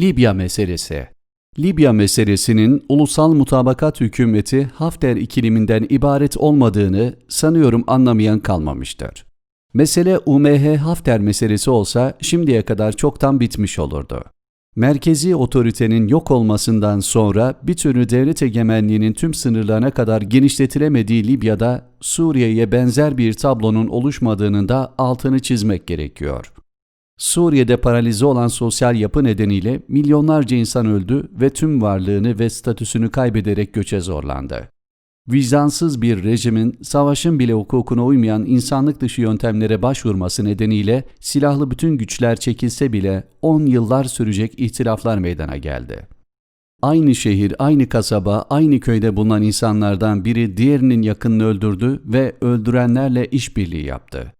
Libya meselesi Libya meselesinin ulusal mutabakat hükümeti Hafter ikiliminden ibaret olmadığını sanıyorum anlamayan kalmamıştır. Mesele UMH Hafter meselesi olsa şimdiye kadar çoktan bitmiş olurdu. Merkezi otoritenin yok olmasından sonra bir türlü devlet egemenliğinin tüm sınırlarına kadar genişletilemediği Libya'da Suriye'ye benzer bir tablonun oluşmadığının da altını çizmek gerekiyor. Suriye'de paralize olan sosyal yapı nedeniyle milyonlarca insan öldü ve tüm varlığını ve statüsünü kaybederek göçe zorlandı. Vicdansız bir rejimin savaşın bile hukukuna uymayan insanlık dışı yöntemlere başvurması nedeniyle silahlı bütün güçler çekilse bile 10 yıllar sürecek ihtilaflar meydana geldi. Aynı şehir, aynı kasaba, aynı köyde bulunan insanlardan biri diğerinin yakınını öldürdü ve öldürenlerle işbirliği yaptı.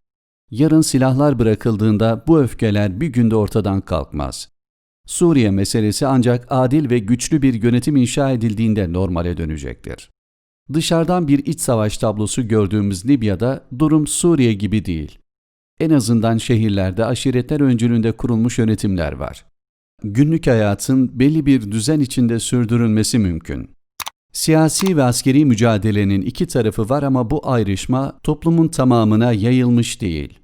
Yarın silahlar bırakıldığında bu öfkeler bir günde ortadan kalkmaz. Suriye meselesi ancak adil ve güçlü bir yönetim inşa edildiğinde normale dönecektir. Dışarıdan bir iç savaş tablosu gördüğümüz Libya'da durum Suriye gibi değil. En azından şehirlerde aşiretler öncülüğünde kurulmuş yönetimler var. Günlük hayatın belli bir düzen içinde sürdürülmesi mümkün. Siyasi ve askeri mücadelenin iki tarafı var ama bu ayrışma toplumun tamamına yayılmış değil.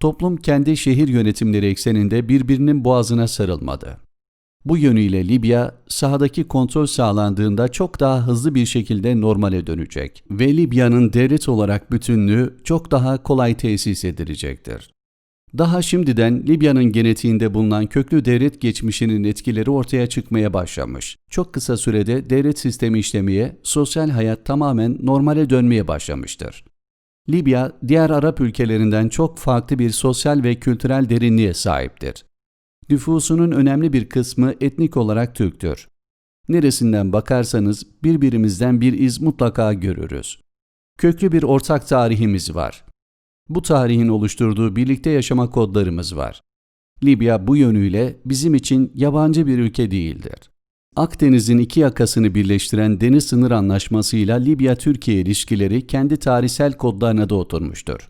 Toplum kendi şehir yönetimleri ekseninde birbirinin boğazına sarılmadı. Bu yönüyle Libya, sahadaki kontrol sağlandığında çok daha hızlı bir şekilde normale dönecek ve Libya'nın devlet olarak bütünlüğü çok daha kolay tesis edilecektir. Daha şimdiden Libya'nın genetiğinde bulunan köklü devlet geçmişinin etkileri ortaya çıkmaya başlamış. Çok kısa sürede devlet sistemi işlemeye, sosyal hayat tamamen normale dönmeye başlamıştır. Libya, diğer Arap ülkelerinden çok farklı bir sosyal ve kültürel derinliğe sahiptir. Nüfusunun önemli bir kısmı etnik olarak Türktür. Neresinden bakarsanız birbirimizden bir iz mutlaka görürüz. Köklü bir ortak tarihimiz var. Bu tarihin oluşturduğu birlikte yaşama kodlarımız var. Libya bu yönüyle bizim için yabancı bir ülke değildir. Akdeniz'in iki yakasını birleştiren Deniz Sınır Anlaşması'yla Libya-Türkiye ilişkileri kendi tarihsel kodlarına da oturmuştur.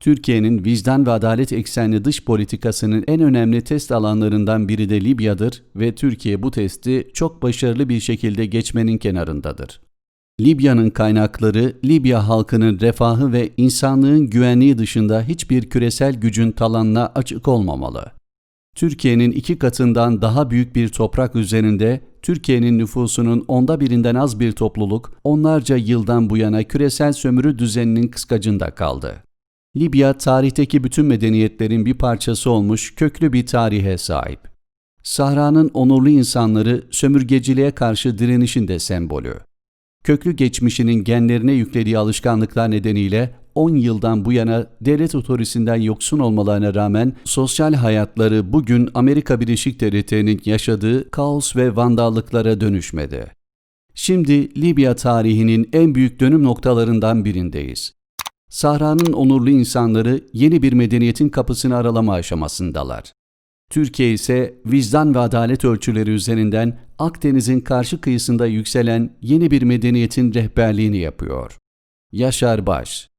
Türkiye'nin vicdan ve adalet eksenli dış politikasının en önemli test alanlarından biri de Libya'dır ve Türkiye bu testi çok başarılı bir şekilde geçmenin kenarındadır. Libya'nın kaynakları, Libya halkının refahı ve insanlığın güvenliği dışında hiçbir küresel gücün talanına açık olmamalı. Türkiye'nin iki katından daha büyük bir toprak üzerinde Türkiye'nin nüfusunun onda birinden az bir topluluk onlarca yıldan bu yana küresel sömürü düzeninin kıskacında kaldı. Libya tarihteki bütün medeniyetlerin bir parçası olmuş köklü bir tarihe sahip. Sahra'nın onurlu insanları sömürgeciliğe karşı direnişin de sembolü. Köklü geçmişinin genlerine yüklediği alışkanlıklar nedeniyle 10 yıldan bu yana devlet otorisinden yoksun olmalarına rağmen sosyal hayatları bugün Amerika Birleşik Devletleri'nin yaşadığı kaos ve vandallıklara dönüşmedi. Şimdi Libya tarihinin en büyük dönüm noktalarından birindeyiz. Sahra'nın onurlu insanları yeni bir medeniyetin kapısını aralama aşamasındalar. Türkiye ise vicdan ve adalet ölçüleri üzerinden Akdeniz'in karşı kıyısında yükselen yeni bir medeniyetin rehberliğini yapıyor. Yaşar Baş